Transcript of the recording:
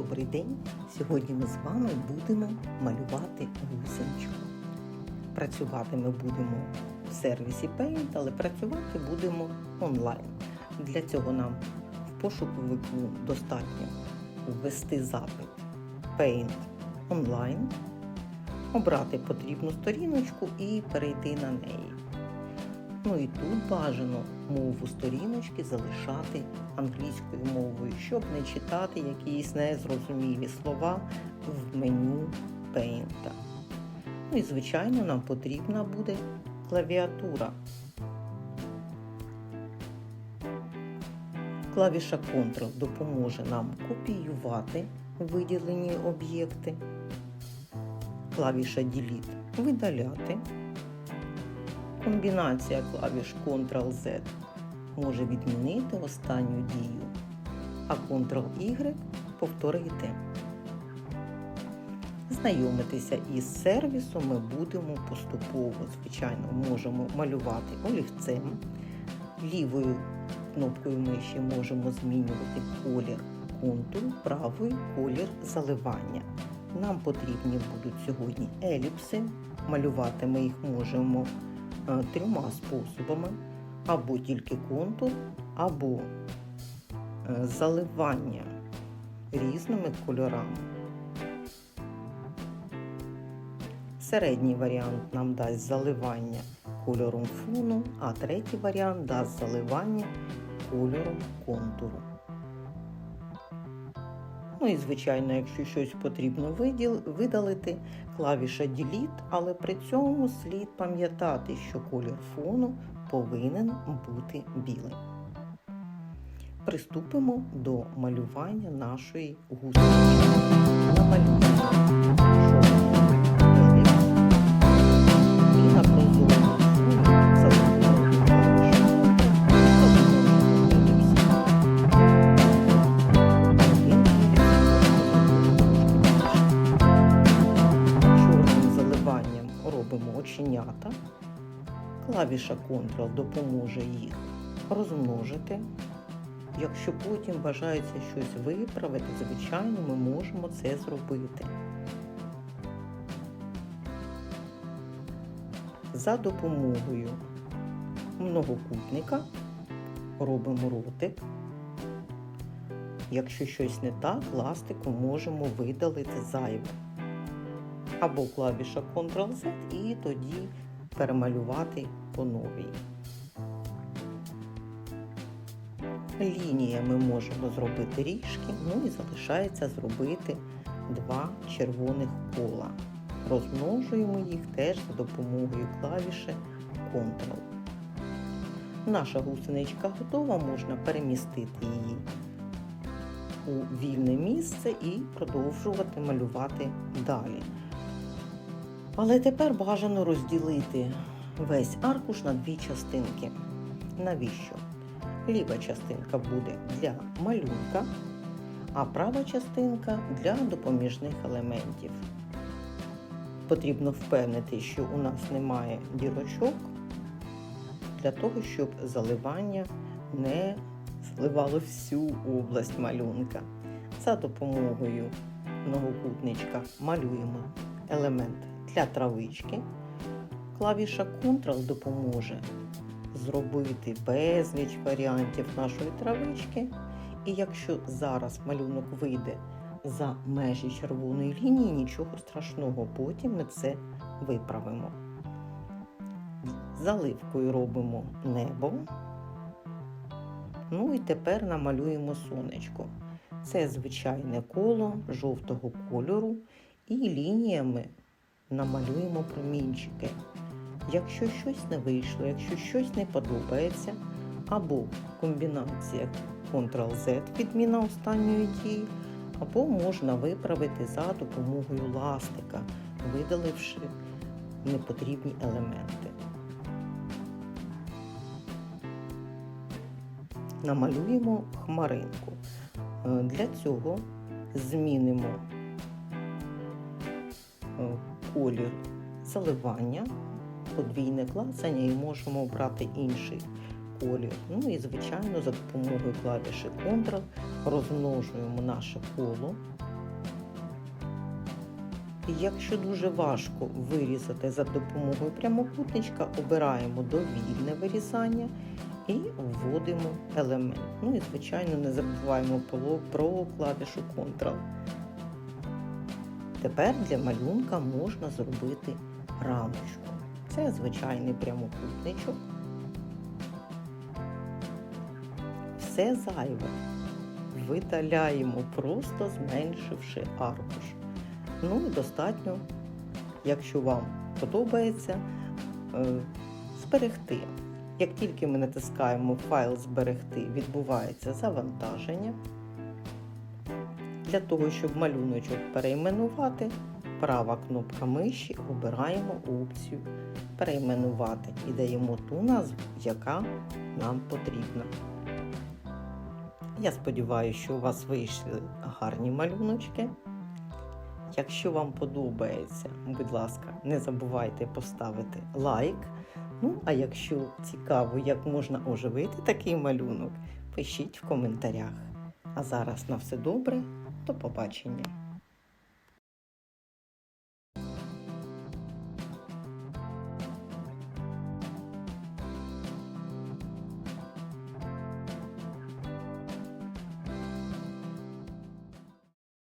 Добрий день! Сьогодні ми з вами будемо малювати гусеничку. Працювати ми будемо в сервісі Paint, але працювати будемо онлайн. Для цього нам в пошуковику достатньо ввести запит Paint онлайн, обрати потрібну сторіночку і перейти на неї. Ну і тут бажано мову сторіночки залишати англійською мовою, щоб не читати якісь незрозумілі слова в меню Paint. Ну і, звичайно, нам потрібна буде клавіатура. Клавіша Ctrl допоможе нам копіювати виділені об'єкти. Клавіша Delete видаляти. Комбінація клавіш Ctrl-Z може відмінити останню дію, а Ctrl-Y повторити. Знайомитися із сервісом ми будемо поступово, звичайно, можемо малювати олівцем. Лівою кнопкою миші можемо змінювати колір контуру, правою колір заливання. Нам потрібні будуть сьогодні еліпси. Малювати ми їх можемо трьома способами: або тільки контур, або е, заливання різними кольорами. Середній варіант нам дасть заливання кольором фону, а третій варіант дасть заливання кольором контуру. Ну і, звичайно, якщо щось потрібно видалити, клавіша Delete, але при цьому слід пам'ятати, що колір фону повинен бути білим. Приступимо до малювання нашої гусениці. Намалюємо еліпс Клавіша Ctrl допоможе їх розмножити. Якщо потім бажається щось виправити, звичайно, ми можемо це зробити. За допомогою многокутника робимо ротик. Якщо щось не так, ластиком можемо видалити зайве. Або клавіша Ctrl-Z і тоді перемалювати по новій. Лініями можемо зробити ріжки, ну і залишається зробити два червоних кола. Розмножуємо їх теж за допомогою клавіші Ctrl. Наша гусеничка готова, можна перемістити її у вільне місце і продовжувати малювати далі. Але тепер бажано розділити весь аркуш на дві частинки. Навіщо? Ліва частинка буде для малюнка, а права частинка для допоміжних елементів. Потрібно впевнити, що у нас немає дірочок, для того, щоб заливання не зливало всю область малюнка. За допомогою многокутничка малюємо елемент для травички. Клавіша Ctrl допоможе зробити безліч варіантів нашої травички. І якщо зараз малюнок вийде за межі червоної лінії, нічого страшного, потім ми це виправимо. Заливкою робимо небо. Ну і тепер намалюємо сонечко. Це звичайне коло жовтого кольору і лініями намалюємо промінчики. Якщо щось не вийшло, якщо щось не подобається, або комбінація Ctrl-Z відміна останньої дії, або можна виправити за допомогою ластика, видаливши непотрібні елементи. Намалюємо хмаринку. Е, Для цього змінимо е, колір заливання, подвійне клацання і можемо обрати інший колір. Ну і, звичайно, за допомогою клавіші Ctrl розмножуємо наше коло Якщо дуже важко вирізати за допомогою прямокутничка, обираємо довільне вирізання і вводимо елемент. Ну і, звичайно, не забуваємо про клавішу Ctrl. Тепер для малюнка можна зробити рамочку. Це звичайний прямокутничок. Все зайве видаляємо, просто зменшивши аркуш. Ну і достатньо, якщо вам подобається, е, зберегти. Як тільки ми натискаємо файл зберегти, відбувається завантаження. Для того, щоб малюночок перейменувати, права кнопка миші обираємо опцію перейменувати і даємо ту назву, яка нам потрібна. Я сподіваюся, що у вас вийшли гарні малюночки. Якщо вам подобається, будь ласка, не забувайте поставити лайк. Ну, а якщо цікаво, як можна оживити такий малюнок, пишіть в коментарях. А зараз на все добре, до побачення!